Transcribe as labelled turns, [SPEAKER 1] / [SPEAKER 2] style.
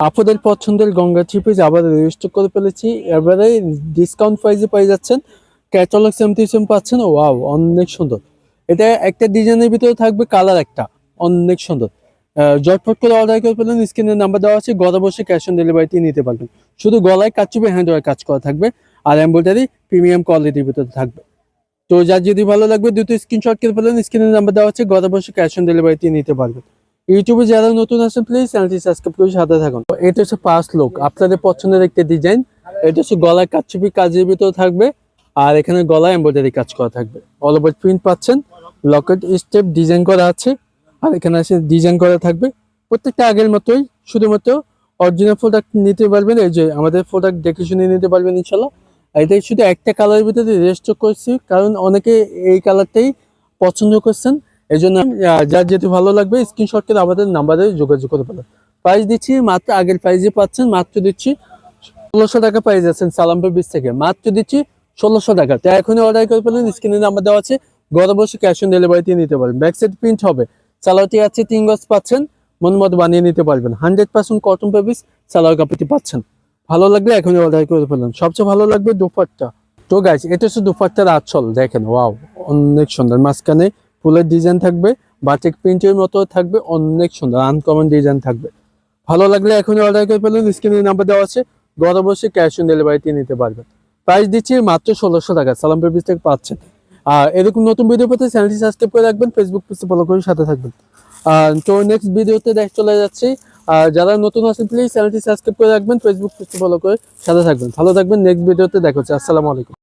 [SPEAKER 1] আপনাদের পছন্দের Ganga three piece আবার রেজিস্টার করে ফেলেছি। এবারে ডিসকাউন্ট প্রাইসে পেয়ে যাচ্ছেন। ক্যাটালগ সেম টু সেম পাচ্ছেন। ওয়াও অনেক সুন্দর। এটা একটা ডিজাইনের ভিতরে থাকবে কালার একটা। অনেক সুন্দর। জটফট করে অর্ডার করে ফেলেন। স্ক্রিনের নাম্বার দেওয়া আছে। ঘরে বসে ক্যাশ অন ডেলিভারিতে নিতে পারবেন। শুধু গলায় কাজ চুপে হ্যান্ড কাজ করা থাকবে। আর এম্ব্রয়ডারি প্রিমিয়াম কোয়ালিটির ভিতরে থাকবে। তো যার যদি ভালো লাগবে দুটো স্ক্রিনশট করে ফেলেন। স্ক্রিনের নাম্বার দেওয়া আছে। ঘরে বসে ক্যাশ অন ডেলিভারিতে নিতে পারবেন। ইউটিউবে যারা নতুন আছেন প্লিজ চ্যানেলটি সাবস্ক্রাইব করে সাথে থাকুন। এটা হচ্ছে পাঁচ লোক আপনাদের পছন্দের একটা ডিজাইন এটা হচ্ছে গলায় কাচ্চুপি কাজের ভিতরে থাকবে, আর এখানে গলায় এমব্রয়ডারি কাজ করা থাকবে। অল ওভার প্রিন্ট পাচ্ছেন। লকেট স্টেপ ডিজাইন করা আছে। আর এখানে আছে ডিজাইন করা থাকবে। প্রত্যেকটা আগের মতোই, শুধুমাত্র অরিজিনাল প্রোডাক্ট নিতে পারবেন। এই যে আমাদের প্রোডাক্ট দেখে শুনে নিতে পারবেন ইনশাল্লাহ। এটাই শুধু একটা কালারের ভিতরে রেজিস্টার করছি, কারণ অনেকে এই কালারটাই পছন্দ করছেন। এই জন্য যার যেতে ভালো লাগবে স্ক্রিনশট করে আমাদের নাম্বারে যোগাযোগ করতে পারেন প্রাইস দিচ্ছি, মাত্র আগের প্রাইজে পাচ্ছেন, মাত্র দিচ্ছি ষোলোশো টাকা প্রাইস আছেন সালামপুর বিচ থেকে। মাত্র দিচ্ছি ষোলোশো টাকা। তাই এখনই অর্ডার করে ফেলেন স্ক্রিনে নাম্বার দেওয়া আছে। ঘরে বসে ক্যাশ অন ডেলিভারিতে নিতে পারেন ব্যাক সাইড প্রিন্ট হবে। সালোয়ারটি আছে, তিন গজ পাচ্ছেন। মন মতো বানিয়ে নিতে পারবেন। হান্ড্রেড পার্সেন্ট কটন পেপিস সালোয়ার কাপড়টি পাচ্ছেন। ভালো লাগলে এখনই অর্ডার করে ফেলেন। সবচেয়ে ভালো লাগবে দুপাট্টা। তো গাইজ এটা হচ্ছে দুপাট্টার আঁচল। দেখেন ওয়াও অনেক সুন্দর। মাঝখানে ফুলের ডিজাইন থাকবে বাটিক প্রিন্টের মতো থাকবে, অনেক সুন্দর আনকমন ডিজাইন থাকবে। ভালো লাগলে এখনই অর্ডার করে ফেলুন স্ক্রিনের নাম্বার দেওয়া আছে ঘরে বসে ক্যাশ অন ডেলিভারিতে নিতে পারবেন। প্রাইস দিচ্ছি মাত্র ষোলোশো টাকা, সালাম পেপিস থেকে পাচ্ছেন। আর এরকম নতুন ভিডিও পেতে চ্যানেলটি সাবস্ক্রাইব করে রাখবেন ফেসবুক পেজে ফলো করে সাথে থাকবেন। আর তো নেক্সট ভিডিওতে দেখ, চলে যাচ্ছি। আর যারা নতুন আছেন প্লিজ চ্যানেলটি সাবস্ক্রাইব করে রাখবেন ফেসবুক পেজে ফলো করে সাথে থাকবেন। ভালো থাকবেন নেক্সট ভিডিওতে দেখা হচ্ছে, আসসালামু আলাইকুম।